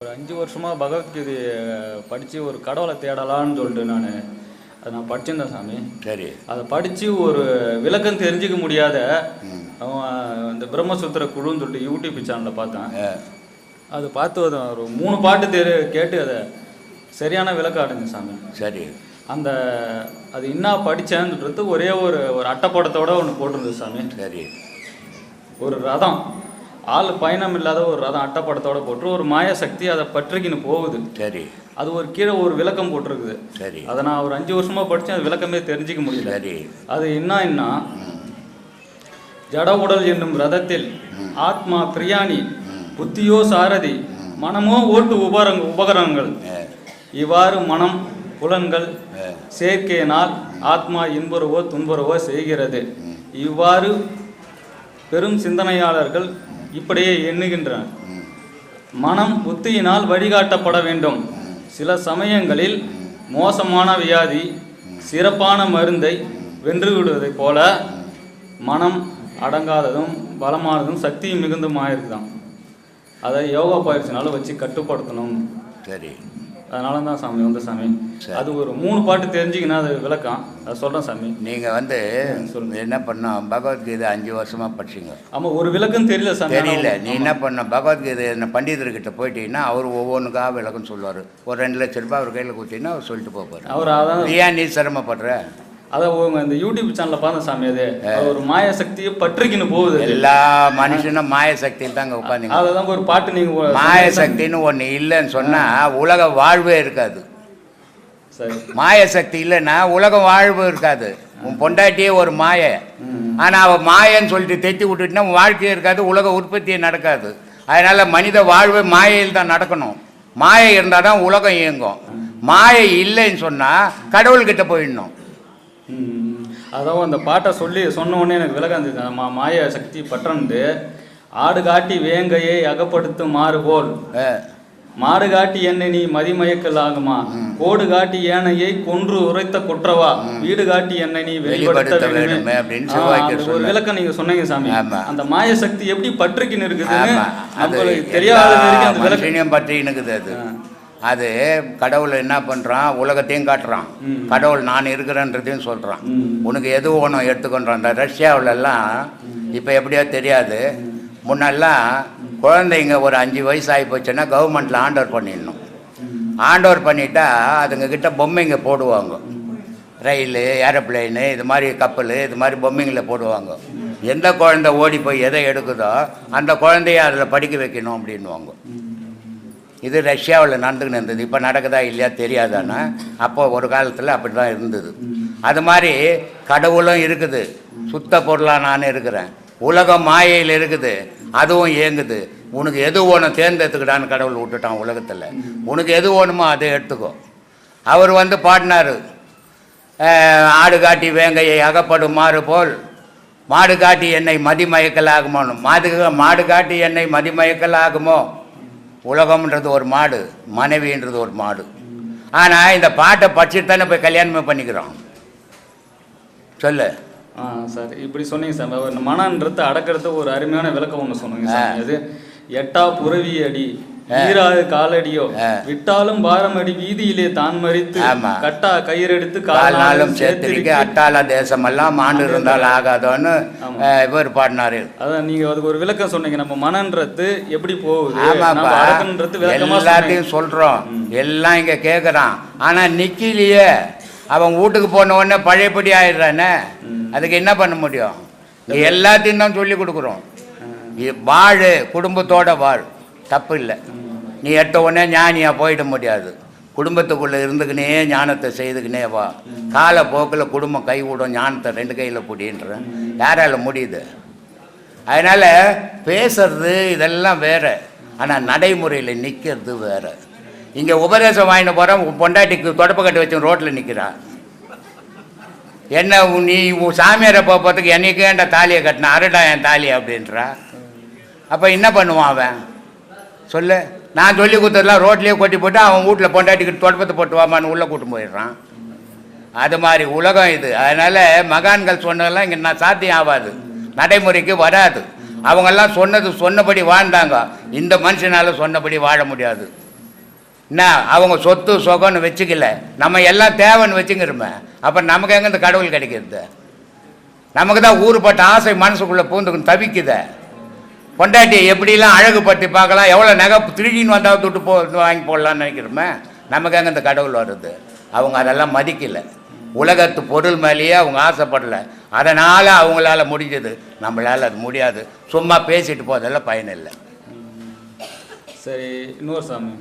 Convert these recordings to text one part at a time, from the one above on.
ஒரு அஞ்சு வருஷமாக பகவத்கீதை படித்து ஒரு கடவுளை தேடலான்னு சொல்லிட்டு நான். அதை நான் படிச்சிருந்தேன் சாமி. சரி. அதை படித்து ஒரு விளக்கம் தெரிஞ்சுக்க முடியாத அவன் இந்த பிரம்மசூத்திர குழுன்னு சொல்லிட்டு யூடியூப் சேனலில் பார்த்தேன். அது பார்த்து அதை ஒரு மூணு பாட்டு தெரி கேட்டு அதை சரியான விளக்கம் அடைஞ்சேன் சாமி. சரி. அந்த அது என்ன படித்தேன்றது ஒரே ஒரு ஒரு அட்டைப்படத்தோட ஒன்று போட்டிருந்தது சாமி. சரி. ஒரு ரதம். ஆள் பயணம் இல்லாத ஒரு ரதம் அட்டைப்படத்தோட போட்டு ஒரு மாய சக்தி அதை பற்றிக்கின்னு போகுது. சரி. அது ஒரு கீழே ஒரு விளக்கம் போட்டிருக்குது. சரி. அதை நான் ஒரு அஞ்சு வருஷமா படித்தேன் அது விளக்கமே தெரிஞ்சிக்க முடியல. சரி. அது என்ன என்ன ஜட உடல் என்னும் ரதத்தில் ஆத்மா பிரியாணி புத்தியோ சாரதி மனமோ ஓட்டு உபரங்க உபகரணங்கள். இவ்வாறு மனம் புலன்கள் சேர்க்கையினால் ஆத்மா இன்புறவோ துன்புறவோ செய்கிறது. இவ்வாறு பெரும் சிந்தனையாளர்கள் இப்படியே எண்ணுகின்றனர் ம், மனம் புத்தியினால் வழிகாட்டப்பட வேண்டும். சில சமயங்களில் மோசமான வியாதி சிறப்பான மருந்தை வென்றுவிடுவதைப் போல மனம் அடங்காததும் பலமானதும் சக்தி மிகுந்துமாயிருக்குதாம். அதை யோகா பயிற்சினால வச்சு கட்டுப்படுத்தணும். சரி. அதனால தான் சாமி வந்து சாமி. அது ஒரு மூணு பாட்டு தெரிஞ்சுக்கினா அது விளக்கம். அதை சொல்கிறேன் சாமி. நீங்கள் வந்து என்ன பண்ணோம் பகவத்கீதை அஞ்சு வருஷமா படிச்சீங்க? ஆமாம் ஒரு விளக்கம் தெரியல சாமி. தெரியல. நீ என்ன பண்ண? பகவத்கீதை என்ன பண்டிதர்கிட்ட போயிட்டீங்கன்னா அவர் ஒவ்வொன்றுக்காக விளக்கம் சொல்லுவார். ஒரு ரெண்டு லட்ச ரூபாய் அவர் கையில் கொடுத்தீங்கன்னா அவர் சொல்லிட்டு போப்பார் அவர் அதான் ஏன் நீ சிரமப்படுற? அதை உங்க இந்த யூடியூப் சேனல்ல பார்த்தேன் சாமி அது. ஒரு மாய சக்தியை பற்றிக்கின்னு போகுது. எல்லா மனுஷனும் மாய சக்தியில் தாங்க உட்காந்துங்க அதுதான் ஒரு பாட்டு நீங்க மாய சக்தின்னு ஒன்று இல்லைன்னு சொன்னால் உலக வாழ்வே இருக்காது. சரி. மாய சக்தி இல்லைன்னா உலக வாழ்வு இருக்காது. உன் பொண்டாட்டியே ஒரு மாய. ஆனால் அவள் மாயன்னு சொல்லிட்டு தெத்தி விட்டுட்டுனா உன் வாழ்க்கையே இருக்காது உலக உற்பத்தியே நடக்காது. அதனால் மனித வாழ்வு மாயையில் தான் நடக்கணும். மாயை இருந்தால் தான் உலகம் இயங்கும். மாயை இல்லைன்னு சொன்னால் கடவுள்கிட்ட போயிடணும். அதான் அந்த பாட்டை சொல்லி சொன்ன உடனே எனக்கு விலகம் இருந்தது அந்த மா- மாய சக்தி பற்றண்டு ஆடு காட்டி வேங்கையை அகப்படுத்தும் மாறு போல். அஹ், மாடு காட்டி என்னை நீ மதிமயக்கல் ஆகுமா கோடு காட்டி ஏனையை கொன்று உரைத்த குற்றவா? வீடு காட்டி என்னை நீ வெளிப்படுத்த வேண்டுமே. ஒரு. விளக்கம் நீங்க சொன்னீங்க சாமி. அந்த மாய சக்தி எப்படி பற்றுக்கின்னு இருக்குதுன்னு தெரியாத பற்றி இருக்குது அது. அது கடவுள் என்ன பண்ணுறான் உலகத்தையும் காட்டுறான். கடவுள் நான் இருக்கிறேன்றதையும் சொல்கிறான் உனக்கு எது வேணும் எடுத்துக்கொண்டான் அந்த ரஷ்யாவிலலாம் இப்போ எப்படியோ தெரியாது. முன்னெல்லாம் குழந்தைங்க ஒரு அஞ்சு வயசு ஆகி போச்சுன்னா கவர்மெண்ட்டில் ஆண்டர் பண்ணிடணும். ஆண்டவர் பண்ணிட்டா அதுங்க கிட்ட பொம்மைங்க போடுவாங்க. ரயிலு ஏரோப்ளேனு இது மாதிரி கப்பல் இது மாதிரி பொம்மைங்களை போடுவாங்க. எந்த குழந்தை ஓடி போய் எதை எடுக்குதோ அந்த குழந்தைய அதில் படிக்க வைக்கணும் அப்படின்வாங்க இது ரஷ்யாவில் நடந்துக்கின்னு இருந்தது. இப்போ நடக்குதா இல்லையா தெரியாதானா? அப்போ ஒரு காலத்தில் அப்படி தான் இருந்தது. அது மாதிரி கடவுளும் இருக்குது. சுத்த பொருளாக நான் இருக்கிறேன். உலகம் மாயையில் இருக்குது. அதுவும் இயங்குது. உனக்கு எது வேணும் தேர்ந்தெடுத்துக்கிட்டான்னு கடவுள் விட்டுட்டான் உலகத்தில். உனக்கு எது வேணுமோ அதை எடுத்துக்கோ. அவர் வந்து பாடினார். ஆடு காட்டி வேங்கையை அகப்படுமாறு போல். மாடு காட்டி என்னை மதிமயக்கல் ஆகுமோ மாடு மாடு காட்டி என்னை மதிமயக்கல் ஆகுமோ உலகம்ன்றது ஒரு மாடு மனைவின்றது ஒரு மாடு. ஆனால் இந்த பாட்டை படிச்சுட்டு தானே போய் கல்யாணமே பண்ணிக்கிறோம். சொல்லு. ஆ சரி இப்படி சொன்னீங்க சாமி ஒரு மனன்றது அடக்கிறது ஒரு அருமையான விளக்கம் ஒன்று சொன்னீங்க சாமி அது எட்டா புறவி அடி ஈராது காலடியோ. விட்டாலும் பாரம் அடி வீதியிலே தான் மறித்து ஆமா. கட்டா கயிறெடுத்து கால் நாளும் கால்நாளும் சேர்த்திருக்க அட்டாள தேசமெல்லாம் ஆண்டு இருந்தால் ஆகாதோன்னு இவர் பாடினாரு. அதான் நீங்க அதுக்கு ஒரு விளக்கம் சொன்னீங்க. நம்ம மனன்றது எப்படி போகுது? எல்லாத்தையும் சொல்கிறோம் எல்லாம் இங்கே கேட்குறான் ஆனால் நிக்கிலையே. அவன் வீட்டுக்கு போன உடனே பழையபடி ஆயிடுறானே. அதுக்கு என்ன பண்ண முடியும்? எல்லாத்தையும் தான் சொல்லி கொடுக்குறோம். வாழு குடும்பத்தோட வாழ். தப்பு இல்லை நீ எட்ட உடனே ஞானியாக போயிட முடியாது. குடும்பத்துக்குள்ளே இருந்துக்கினே ஞானத்தை செய்துக்கினே வா. காலப்போக்கில் குடும்பம் கைவிடும் ஞானத்தை ரெண்டு கையில் பிடின்றேன் யாரால முடியுது? அதனால் பேசுறது இதெல்லாம் வேறு. ஆனால் நடைமுறையில் நிற்கிறது வேற. இங்கே உபதேசம் வாங்கிட்டு போகிறோம் பொண்டாட்டிக்கு தொடப்பு கட்டி வச்சு ரோட்டில் நிற்கிறான் என்ன நீ உன் சாமியாரை போகிறதுக்கு என்னைக்கு ஏன்டா தாலியை கட்டின அருடா என் தாலி அப்படின்றா. அப்போ என்ன பண்ணுவான் அவன்? சொல்லு. நான் சொல்லி கொடுத்ததெல்லாம் ரோட்லேயே கொட்டி போட்டு அவன் வீட்டில் பொண்டாட்டிக்கிட்டு தொடப்பத்தை போட்டு வாமான்னு உள்ளே கூட்டு போயிடுறான். அது மாதிரி உலகம் இது. அதனால் மகான்கள் சொன்னதெல்லாம் இங்கே நான் சாத்தியம் ஆகாது. நடைமுறைக்கு வராது. அவங்கெல்லாம் சொன்னது சொன்னபடி வாழ்ந்தாங்க. இந்த மனுஷனால் சொன்னபடி வாழ முடியாது. என்ன? அவங்க சொத்து சொகம்னு வச்சுக்கல. நம்ம எல்லாம் தேவைன்னு வச்சுக்கிறோமே. அப்போ நமக்கு எங்கே இந்த கடவுள் கிடைக்கிறது? நமக்கு தான் ஊறுபட்ட ஆசை மனசுக்குள்ளே பூந்துக்குன்னு தவிக்குதே. பொண்டாட்டி எப்படிலாம் அழகுபட்டு பார்க்கலாம் எவ்வளோ நகை திருடின்னு வந்தால் துட்டு போ வாங்கி போடலான்னு நினைக்கிறோமே? நமக்கு எங்கே இந்த கடவுள் வருது? அவங்க அதெல்லாம் மதிக்கலை. உலகத்து பொருள் மேலேயே அவங்க ஆசைப்படலை. அதனால் அவங்களால முடிஞ்சது. நம்மளால் அது முடியாது. சும்மா பேசிட்டு போதெல்லாம் பயனில்லை சரி இன்னொரு சாமி.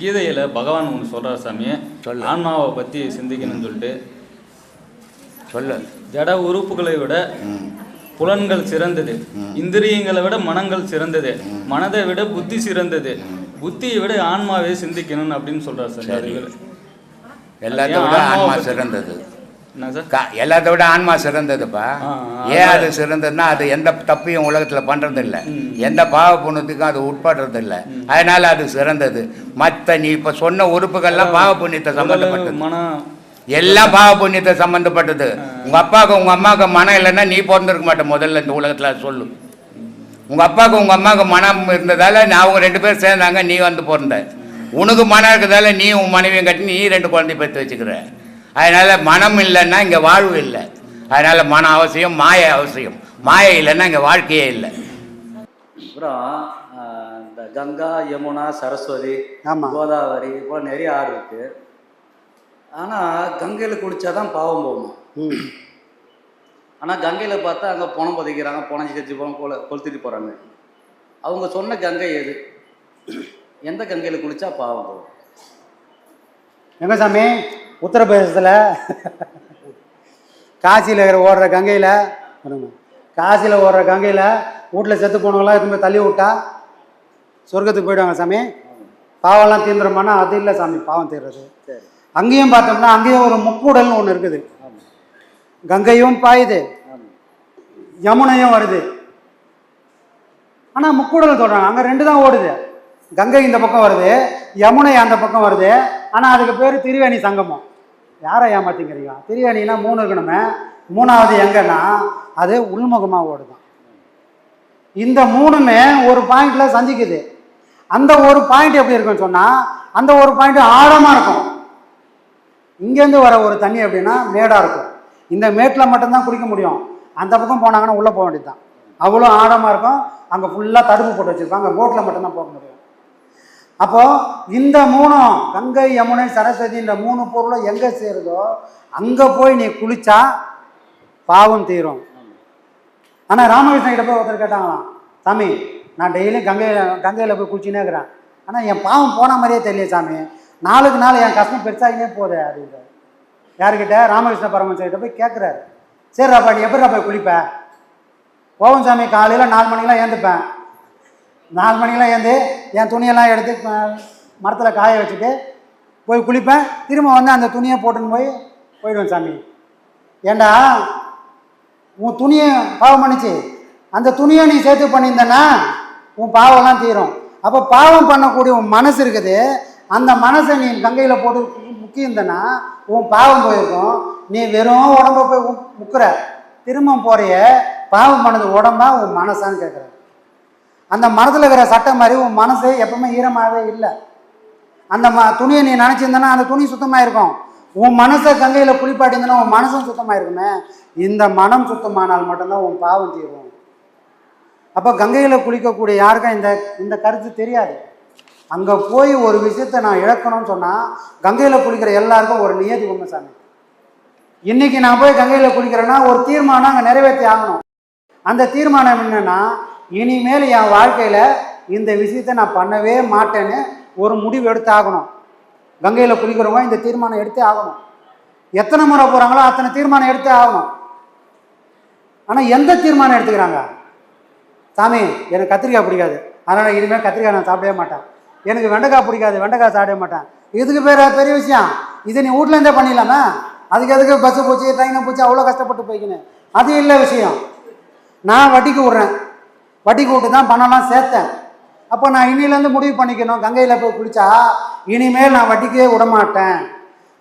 கீதையில பகவான் ஒன்று சொல்றார் சாமி. சொல்லு. ஆன்மாவை பத்தி சிந்திக்கணும்னு சொல்லிட்டு. சொல்லு. ஜட உறுப்புகளை விட புலன்கள் சிறந்தது. இந்திரியங்களை விட மனங்கள் சிறந்தது மனதை விட புத்தி சிறந்தது புத்தியை விட ஆன்மாவே சிந்திக்கணும் அப்படின்னு சொல்றார் சார் சரி. அதுல. எல்லாத்த அது விட ஆன்மா சிறந்தது எல்லாத்த விட ஆன்மா சிறந்ததுப்பா ஏன். அது சிறந்ததுன்னா அது எந்த தப்பையும் உலகத்தில் பண்ணுறதில்ல ம். எந்த பாவ புண்ணியத்துக்கும் அது உட்படுறதில்ல அதனால அது சிறந்தது மற்ற நீ இப்போ சொன்ன உறுப்புகள்லாம் பாவ புண்ணியத்தை சம்மந்தப்பட்டது எல்லாம் பாவ புண்ணியத்தை சம்மந்தப்பட்டது உங்க அப்பாவுக்கு உங்க அம்மாவுக்கு மனம் இல்லைன்னா நீ பிறந்திருக்க மாட்ட. முதல்ல இந்த உலகத்துல சொல்லு. உங்க அப்பாவுக்கு உங்க அம்மாவுக்கு மனம் இருந்ததால நான் அவங்க ரெண்டு பேரும் சேர்ந்தாங்க நீ வந்து பிறந்த. உனக்கு மனம் இருக்கிறதால நீ உன் மனைவியும் கட்டி நீ ரெண்டு குழந்தை பெற்று வச்சுக்கிற. அதனால மனம் இல்லைன்னா இங்க வாழ்வு இல்லை. அதனால மனம் அவசியம் மாய அவசியம். மாய இல்லைன்னா இங்க வாழ்க்கையே இல்லை. அப்புறம் இந்த கங்கா யமுனா சரஸ்வதி ஆமா. கோதாவரி இது போல நிறைய ஆறு இருக்கு. ஆனால் கங்கையில் குளிச்சாதான் பாவம் போகணும் ம். ஆனால் கங்கையில் பார்த்தா அங்கே பணம் புதைக்கிறாங்க பணம் செஞ்சு பணம் கொல கொளுத்திட்டு போகிறாங்க அவங்க சொன்ன கங்கை எது? எந்த கங்கையில் குளிச்சா பாவம் போகும்? எங்க சாமி? உத்தரப்பிரதேசத்தில் காசியில் ஓடுற கங்கையில் காசியில் ஓடுற கங்கையில் வீட்டில் செத்து போனவங்களாம் எடுத்து தள்ளி விட்டா சொர்க்கத்துக்கு போயிடுவாங்க சாமி. பாவம்லாம் தீந்துருமானா அது இல்லை சாமி பாவம் தீர்றது. சரி. அங்கேயும் பார்த்தோம்னா அங்கேயும் ஒரு முக்கூடல்னு ஒன்று இருக்குது. கங்கையும் பாயுது. யமுனையும் வருது. ஆனால் முக்கூடல் சொல்கிறாங்க அங்கே ரெண்டு தான் ஓடுது. கங்கை இந்த பக்கம் வருது யமுனை அந்த பக்கம் வருது. ஆனால் அதுக்கு பேர் திருவேணி சங்கமம். யாரை ஏமாத்திக்கிறீங்க? திருவேணினா மூணு இருக்கணுமே. மூணாவது எங்கன்னா அது உள்முகமாக ஓடுதான். இந்த மூணுமே ஒரு பாயிண்ட்ல சந்திக்குது. அந்த ஒரு பாயிண்ட் எப்படி இருக்குன்னு சொன்னால் அந்த ஒரு பாயிண்ட் ஆழமாக இருக்கும். இங்கேருந்து வர ஒரு தண்ணி அப்படின்னா மேடாக இருக்கும். இந்த மேட்டில் மட்டும்தான் குடிக்க முடியும். அந்த பக்கம் போனாங்கன்னா உள்ளே போக வேண்டியது தான் அவ்வளோ ஆழமாக இருக்கும். அங்கே ஃபுல்லாக தடுப்பு போட்டு வச்சுருப்பாங்க. போட்டில் மட்டும்தான் போக முடியும். அப்போது இந்த மூணும் கங்கை யமுனை சரஸ்வதி இந்த மூணு பொருளும் எங்கே சேருதோ அங்கே போய் நீ குளிச்சா பாவம் தீரும். ஆனால் ராமகிருஷ்ணன் கிட்ட போய் ஒருத்தர் கேட்டாங்களாம் சாமி நான் டெய்லியும் கங்கையில் கங்கையில் போய் குளிச்சுனே இருக்கிறேன். ஆனால் என் பாவம் போன மாதிரியே தெரியல சாமி. நாளுக்கு நாள் என் கஷ்டம் பெருசாகினே போதே அப்படின்றார். யாருக்கிட்ட ராமகிருஷ்ண பரமஹம்சர் போய் கேட்குறாரு சரி ராப்பா நீ எப்படி போய் குளிப்ப? போவன் சாமி காலையில் நாலு மணிக்கெலாம் ஏந்துப்பேன். நாலு மணிக்கெலாம் ஏந்து என் துணியெல்லாம் எடுத்து மரத்தில் காய வச்சுட்டு போய் குளிப்பேன். திரும்ப வந்து அந்த துணியை போட்டுன்னு போய் போயிடுவேன் சாமி. ஏண்டா உன் துணியை பாவம் பண்ணிச்சு. அந்த துணியை நீ சேர்த்து பண்ணியிருந்தனா உன் பாவம்லாம் தீரும். அப்போ பாவம் பண்ணக்கூடிய உன் மனசு இருக்குது. அந்த மனசை நீ கங்கையில் போட்டு முக்கியிருந்தனா உன் பாவம் போயிருக்கும். நீ வெறும் உடம்ப போய் உ- முக்குற. திரும்ப போறிய பாவம் பண்ணது உடம்பா உன் மனசான்னு கேட்குற அந்த மனதில் இருக்கிற சட்டம் மாதிரி உன் மனசு எப்பவுமே ஈரமாகவே இல்லை. அந்த ம துணியை நீ நினச்சிருந்தனா அந்த துணி சுத்தமாக இருக்கும். உன் மனசை கங்கையில் குளிப்பாட்டியிருந்தனா உன் மனசும் சுத்தமாக இருக்குமே. இந்த மனம் சுத்தமானால் மட்டும்தான் உன் பாவம் தீரும். அப்போ கங்கையில் குளிக்கக்கூடிய யாருக்கும் இந்த இந்த கருத்து தெரியாது. அங்கே போய் ஒரு விஷயத்தை நான் இழக்கணும்னு சொன்னால் கங்கையில் குளிக்கிற எல்லாருக்கும் ஒரு நியதி உண்மை சாமி. இன்னைக்கு நான் போய் கங்கையில் குளிக்கிறேன்னா ஒரு தீர்மானம் அங்கே நிறைவேற்றி ஆகணும். அந்த தீர்மானம் என்னென்னா இனிமேல் என் வாழ்க்கையில் இந்த விஷயத்தை நான் பண்ணவே மாட்டேன்னு ஒரு முடிவு எடுத்து ஆகணும் கங்கையில் குளிக்கிறவங்க இந்த தீர்மானம் எடுத்தே ஆகணும். எத்தனை முறை போகிறாங்களோ அத்தனை தீர்மானம் எடுத்தே ஆகணும். ஆனால் எந்த தீர்மானம் எடுத்துக்கிறாங்க? சாமி எனக்கு கத்திரிக்காய் பிடிக்காது. அதனால் இனிமேல் கத்திரிக்காய் நான் சாப்பிடவே மாட்டேன். எனக்கு வெண்டைக்காய் பிடிக்காது வெண்டைக்காய் சாப்பிட மாட்டேன். இதுக்கு பேர் பெரிய விஷயம். இது நீ வீட்லேருந்தே பண்ணிடலாமே? அதுக்கு எதுக்கு பஸ்ஸு போச்சு ட்ரெயினை போச்சு அவ்வளோ கஷ்டப்பட்டு போய்க்கின்னு? அது இல்லை விஷயம். நான் வட்டிக்கு விட்றேன். வட்டிக்கு விட்டு தான் பணம்லாம் சேர்த்தேன். அப்போ நான் இன்னிலேருந்து முடிவு பண்ணிக்கணும். கங்கையில் போய் குளிச்சா இனிமேல் நான் வட்டிக்கே விட மாட்டேன்.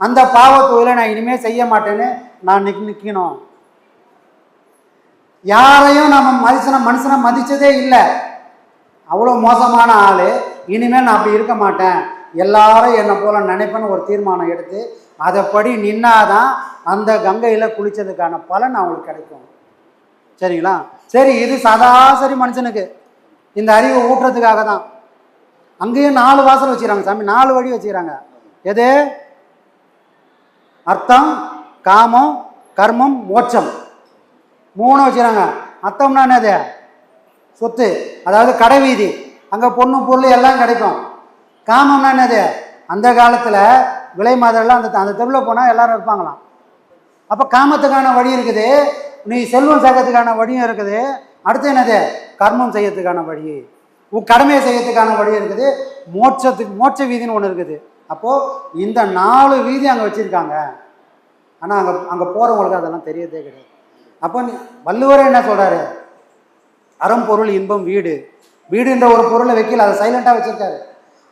அந்த பாவத்தொழிலை நான் இனிமேல் செய்ய மாட்டேன்னு நான் நிக் நிற்கணும் யாரையும் நம்ம மனுஷனை மனுஷனை மதித்ததே இல்லை. அவ்வளோ மோசமான ஆள். இனிமேல் நான் அப்படி இருக்க மாட்டேன். எல்லாரும் என்னை போல நினைப்பேன்னு ஒரு தீர்மானம் எடுத்து அதைப்படி நின்னாதான் அந்த கங்கையில் குளித்ததுக்கான பலன் அவங்களுக்கு கிடைக்கும். சரிங்களா? சரி இது சராசரி மனுஷனுக்கு. இந்த அறிவை ஊட்டுறதுக்காக தான். அங்கேயும் நாலு வாசல் வச்சுக்கிறாங்க சாமி நாலு வழி வச்சுக்கிறாங்க. எது? அர்த்தம் காமம் கர்மம் மோட்சம். மூணு வச்சுக்கிறாங்க. அர்த்தம்னா என்னது? சொத்து. அதாவது கடை வீதி. அங்கே பொண்ணு பொருள் எல்லாம் கிடைக்கும். காமம்னா என்னது? அந்த காலத்தில் விலை மாதிரிலாம் அந்த அந்த தெருவில் போனால் எல்லாரும் இருப்பாங்களாம் அப்போ காமத்துக்கான வழி இருக்குது. நீ செல்வம் சேர்க்கறதுக்கான வழியும் இருக்குது. அடுத்து என்னது? கர்மம் செய்யறதுக்கான வழி. உன் கடமையை செய்யறதுக்கான வழி இருக்குது. மோட்சத்துக்கு மோட்ச வீதின்னு ஒன்று இருக்குது. அப்போது இந்த நாலு வீதி அங்கே வச்சுருக்காங்க. ஆனால் அங்கே அங்கே போகிறவங்களுக்கு அதெல்லாம் தெரியதே கிடையாது. அப்போ நீ வள்ளுவரே என்ன சொல்கிறாரு அறம்பொருள் இன்பம் வீடு. வீடுன்ற ஒரு பொருளை வைக்கல அதை சைலண்டாக வச்சிருக்காரு.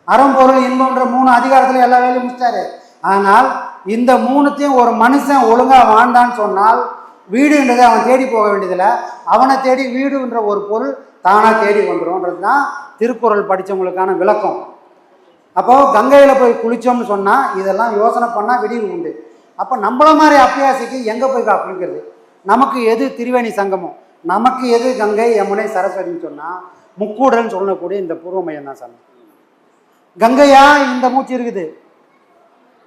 அறம்பொருள் இன்பம்ன்ற மூணு அதிகாரத்தில் எல்லா வேலையும் முடிச்சிட்டாரு. ஆனால் இந்த மூணுத்தையும் ஒரு மனுஷன் ஒழுங்காக வாழ்ந்தான்னு சொன்னால் வீடுன்றதை அவன் தேடி போக வேண்டியதில்லை. அவனை தேடி வீடுன்ற ஒரு பொருள் தானாக தேடி வந்துடும்ன்றது தான் திருக்குறள் படித்தவங்களுக்கான விளக்கம். அப்போது கங்கையில் போய் குளித்தோம்னு சொன்னால் இதெல்லாம் யோசனை பண்ணால் விடிவு உண்டு. அப்போ நம்மள மாதிரி அப்பியாசிக்கு எங்கே போய் கா- குளிக்கிறது? நமக்கு எது திரிவேணி சங்கமம்? நமக்கு எது கங்கை யமுனை சரஸ்வதின்னு சொன்னால் முக்கூடல்னு சொல்லக்கூடிய இந்த பூர்வ மையம் தான் சாமி. கங்கையா இந்த மூச்சு இருக்குது.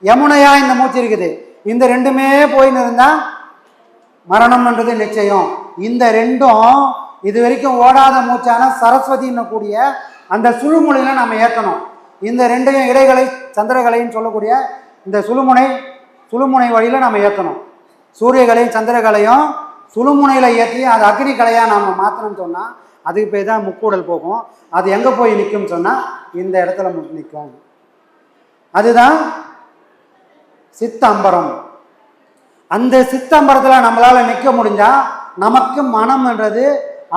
யமுனையா இந்த மூச்சு இருக்குது. இந்த ரெண்டுமே போயின்னு இருந்தால் மரணம்ன்றது நிச்சயம். இந்த ரெண்டும் இது வரைக்கும் ஓடாத மூச்சான சரஸ்வதின்னு கூடிய அந்த சுழுமுனையில நம்ம ஏற்றணும் இந்த ரெண்டையும் இடைகளை சந்திரகலைன்னு சொல்லக்கூடிய இந்த சுழுமுனை சுழுமுனை வழியில் நம்ம ஏற்றணும் சூரியகலையும் சந்திரகலையும் சுழுமுனையில் ஏற்றி அது அக்னி கலையாக நம்ம மாற்றணும்னு சொன்னால் அதுக்கு போய் தான் முக்கூடல் போகும். அது எங்கே போய் நிற்கும்னு சொன்னால் இந்த இடத்துல நிற்கும் அதுதான் சித்தம்பரம். அந்த சித்தம்பரத்தில் நம்மளால் நிற்க முடிஞ்சால் நமக்கு மனம்ன்றது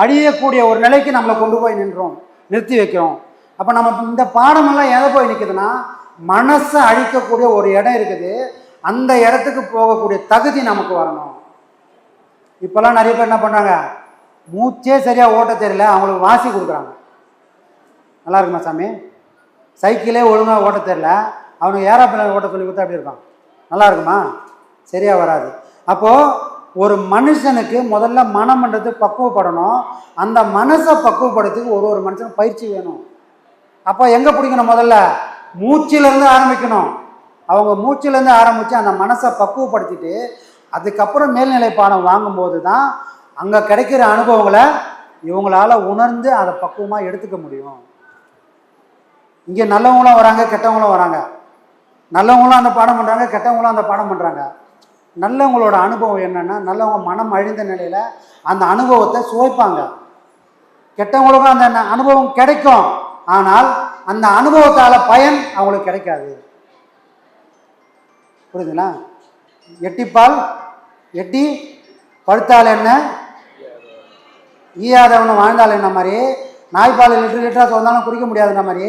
அழியக்கூடிய ஒரு நிலைக்கு நம்மளை கொண்டு போய் நின்றோம். நிறுத்தி வைக்கிறோம். அப்போ நம்ம இந்த பாடமெல்லாம் எதை போய் நிற்குதுன்னா மனசை அழிக்கக்கூடிய ஒரு இடம் இருக்குது. அந்த இடத்துக்கு போகக்கூடிய தகுதி நமக்கு வரணும். இப்போல்லாம் நிறைய பேர் என்ன பண்ணுறாங்க மூச்சே சரியாக ஓட்ட தெரியல அவங்களுக்கு வாசி கொடுக்குறாங்க. நல்லா இருக்குமா சாமி? சைக்கிளே ஒழுங்காக ஓட்ட தெரியல அவனுக்கு ஏரோப்ளேன் ஓட்ட சொல்லி கொடுத்தா அப்படி இருக்கான் நல்லா இருக்குமா? சரியாக வராது. அப்போது ஒரு மனுஷனுக்கு முதல்ல மனம்ன்றது பக்குவப்படணும். அந்த மனசை பக்குவப்படுறதுக்கு ஒரு ஒரு மனுஷனுக்கு பயிற்சி வேணும். அப்போ எங்கே பிடிக்கணும் முதல்ல? மூச்சிலேருந்து ஆரம்பிக்கணும். அவங்க மூச்சிலேருந்து ஆரம்பித்து அந்த மனசை பக்குவப்படுத்திட்டு அதுக்கப்புறம் மேல்நிலை பாடம் வாங்கும்போது தான் அங்கே கிடைக்கிற அனுபவங்களை இவங்களால உணர்ந்து அதை பக்குவமாக எடுத்துக்க முடியும். இங்கே நல்லவங்களும் வராங்க கெட்டவங்களும் வராங்க. நல்லவங்களும் அந்த பாடம் பண்ணுறாங்க கெட்டவங்களும் அந்த பாடம் பண்ணுறாங்க நல்லவங்களோட அனுபவம் என்னென்னா நல்லவங்க மனம் அழிந்த நிலையில் அந்த அனுபவத்தை சுவைப்பாங்க. கெட்டவங்களுக்கும் அந்த அனுபவம் கிடைக்கும். ஆனால் அந்த அனுபவத்தால் பயன் அவங்களுக்கு கிடைக்காது. புரியுதுங்களா? எட்டிப்பால் எட்டி பழுத்தால் என்ன? ஈயாதவனை வாழ்ந்தால் என்ன மாதிரி? நாய்ப்பால் லிட்டர் லிட்டராக வந்தாலும் குடிக்க முடியாதுன்ற மாதிரி.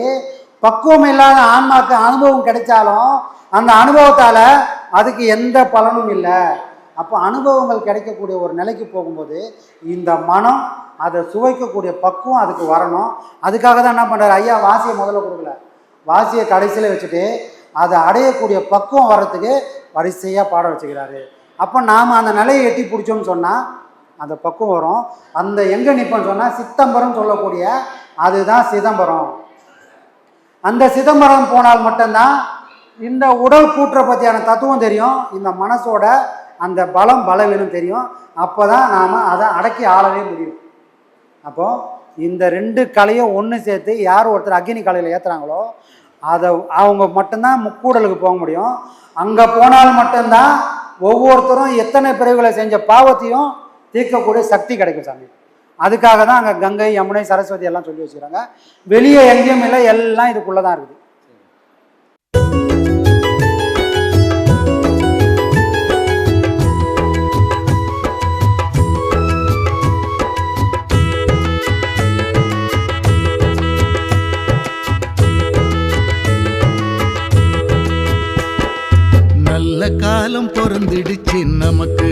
பக்குவம் இல்லாத ஆன்மாக்கு அனுபவம் கிடைச்சாலும் அந்த அனுபவத்தால் அதுக்கு எந்த பலனும் இல்லை. அப்போ அனுபவங்கள் கிடைக்கக்கூடிய ஒரு நிலைக்கு போகும்போது இந்த மனம் அதை சுவைக்கக்கூடிய பக்குவம் அதுக்கு வரணும். அதுக்காக தான் என்ன பண்ணுறாரு ஐயா வாசியை முதல்ல கொடுக்கல. வாசியை கடைசியில் வச்சுட்டு அதை அடையக்கூடிய பக்குவம் வர்றதுக்கு வரிசையாக பாட வச்சுக்கிறாரு. அப்போ நாம் அந்த நிலையை எட்டி பிடிச்சோம்னு சொன்னால் அந்த பக்குவம் வரும். அந்த எங்கே நிற்போம்னு சொன்னால் சித்தம்பரம் சொல்லக்கூடிய அதுதான் சிதம்பரம். அந்த சிதம்பரம் போனால் மட்டும்தான் இந்த உடல் கூற்றை பற்றியான தத்துவம் தெரியும். இந்த மனசோட அந்த பலம் பலவீனம் தெரியும். அப்போ தான் நாம் அதை அடக்கி ஆளவே முடியும். அப்போது இந்த ரெண்டு கலையும் ஒன்று சேர்த்து யார் ஒருத்தர் அக்னி கலையில் ஏற்றுறாங்களோ அதை அவங்க மட்டும்தான் முக்கூடலுக்கு போக முடியும். அங்கே போனால் மட்டும்தான் ஒவ்வொருத்தரும் எத்தனை பிறகுகளை செஞ்ச பாவத்தையும் தீர்க்கக்கூடிய சக்தி கிடைக்கும் சாமி. அதுக்காக தான் அங்கே கங்கை யமுனை சரஸ்வதி எல்லாம் சொல்லி வச்சுக்கிறாங்க. வெளியே எங்கேயும் இல்லை எல்லாம் இதுக்குள்ளே தான் இருக்குது. நல்ல காலம் பொறந்துடுச்சு நமக்கு.